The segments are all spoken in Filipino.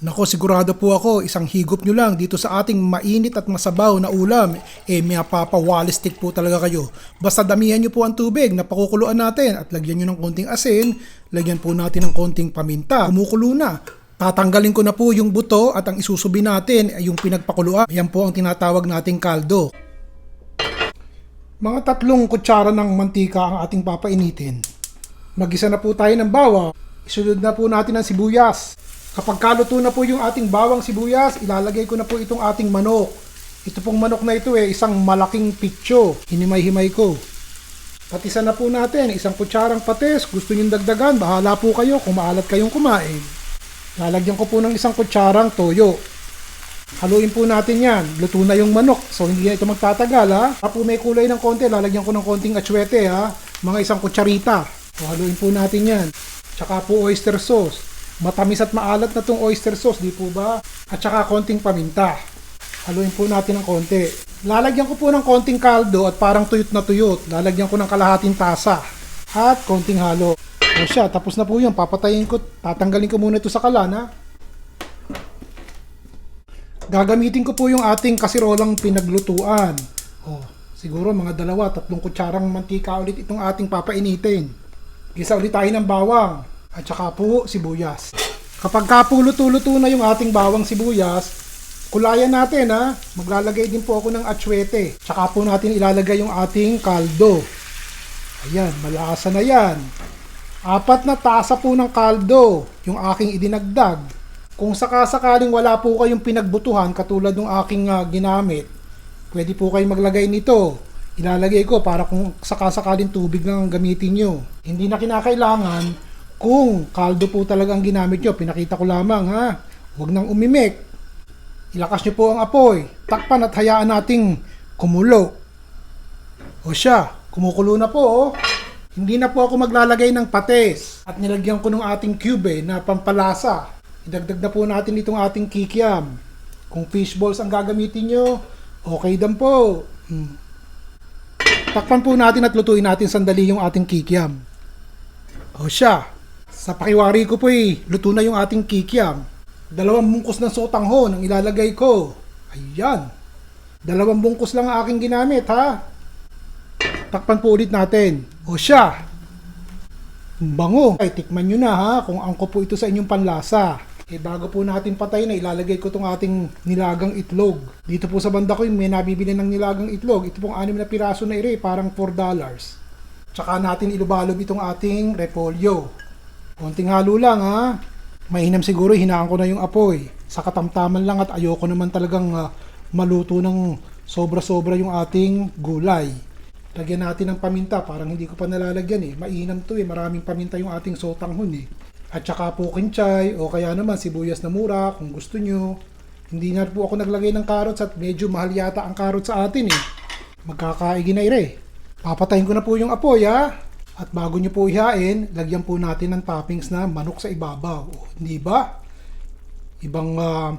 Nako, sigurado po ako, isang higop nyo lang dito sa ating mainit at masabaw na ulam, eh may papawalistik po talaga kayo. Basta damihan nyo po ang tubig na pakukuluan natin at lagyan nyo ng konting asin, lagyan po natin ng konting paminta. Kumukulo na. Tatanggalin ko na po yung buto at ang isusubi natin ay yung pinagpakuluan. Yan po ang tinatawag nating kaldo. Mga tatlong kutsara ng mantika ang ating papainitin. Magisa na po tayo ng bawang. Isunod na po natin ang sibuyas. Kapag kaluto na po yung ating bawang sibuyas, ilalagay ko na po itong ating manok. Ito pong manok na ito eh, isang malaking pitso. Hinimay-himay ko. Patisa na po natin, isang kutsarang patis. Gusto nyo dagdagan, bahala po kayo kung maalat kayong kumain. Lalagyan ko po ng isang kutsarang toyo. Haluin po natin yan. Luto na yung manok. So hindi na ito magtatagal ha. Kapag may kulay ng konti, lalagyan ko ng konting atsuete ha. Mga isang kutsarita. So haluin po natin yan. Tsaka po oyster sauce. Matamis at maalat na tong oyster sauce, di po ba? At saka konting paminta. Haluin po natin ng konti. Lalagyan ko po ng konting kaldo at parang tuyot na tuyot. Lalagyan ko ng kalahating tasa. At konting halo. O siya, tapos na po yun. Papatayin ko. Tatanggalin ko muna ito sa kalan ha. Gagamitin ko po yung ating kasirolang pinaglutuan. Oh, siguro mga dalawa, tatlong kutsarang mantika ulit itong ating papainitin. Gisa ulit tayo ng bawang at saka po sibuyas. Kapag kapuluto-luto na yung ating bawang sibuyas, kulayan natin ha. Maglalagay din po ako ng atsuete. Tsaka po natin ilalagay yung ating kaldo. Ayan, malasa na yan. Apat na tasa po ng kaldo yung aking idinagdag. Kung sakasakaling wala po kayong pinagbutuhan katulad ng aking ah, ginamit, pwede po kayong maglagay nito. Ilalagay ko para kung sakasakaling tubig lang ang gamitin nyo. Hindi na kinakailangan kung kaldo po talaga ang ginamit nyo. Pinakita ko lamang ha. Huwag nang umimik. Ilakas nyo po ang apoy. Takpan at hayaan nating kumulo. O siya, kumukulo na po oh. Hindi na po ako maglalagay ng pates. At nilagyan ko ng ating cube eh, na pampalasa. Idagdag na po natin itong ating kikiam. Kung fish balls ang gagamitin nyo, okay dan po. Hmm. Takpan po natin at lutuin natin sandali yung ating kikiam. O siya, sa pakiwari ko po eh, luto na yung ating kikiam. Dalawang bungkus ng sotanghon ang ilalagay ko. Ayan. Dalawang bungkus lang ang aking ginamit ha. Takpan po ulit natin. O siya. Ang Bango. Ay, tikman nyo na ha kung angko po ito sa inyong panlasa. Eh bago po natin patay na, ilalagay ko itong ating nilagang itlog. Dito po sa banda ko, may nabibili ng nilagang itlog. Ito pong anim na piraso na ire, parang 4 dollars. Tsaka natin ilubalob itong ating repolyo. Konting halo lang ha. Mainam siguro, hinaan ko na yung apoy. Sa katamtaman lang at ayoko naman talagang ah, maluto ng sobra-sobra yung ating gulay. Lagyan natin ng paminta, parang hindi ko pa nalalagyan eh. Mainam to eh, maraming paminta yung ating sotanghon eh. At saka po kinchay o kaya naman sibuyas na mura kung gusto nyo. Hindi na po ako naglagay ng carrots at medyo mahal yata ang carrots sa atin eh. Magkakaigi na ire. Papatayin ko na po yung apoy ha. At bago nyo po ihain, lagyan po natin ng toppings na manok sa ibabaw. O, hindi ba? Ibang ah,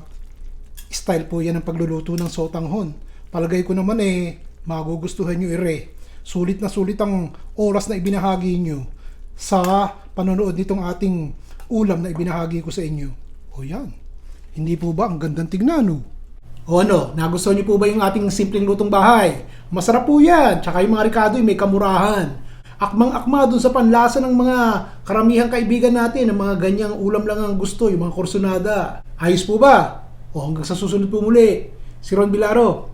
style po yan ng pagluluto ng sotanghon. Palagay ko naman eh, magugustuhan nyo ire. Sulit na sulit ang oras na ibinahagi nyo sa panonood nitong ating ulam na ibinahagi ko sa inyo. O yan. Hindi po ba ang gandang tignan no? O ano, nagustuhan niyo po ba yung ating simpleng lutong bahay? Masarap po yan. Tsaka yung mga ricado may kamurahan. Akmang-akma dun sa panlasa ng mga karamihang kaibigan natin, ng mga ganyang ulam lang ang gusto, yung mga korsonada. Ayos po ba? O hanggang sa susunod po muli. Si Ron Bilaro,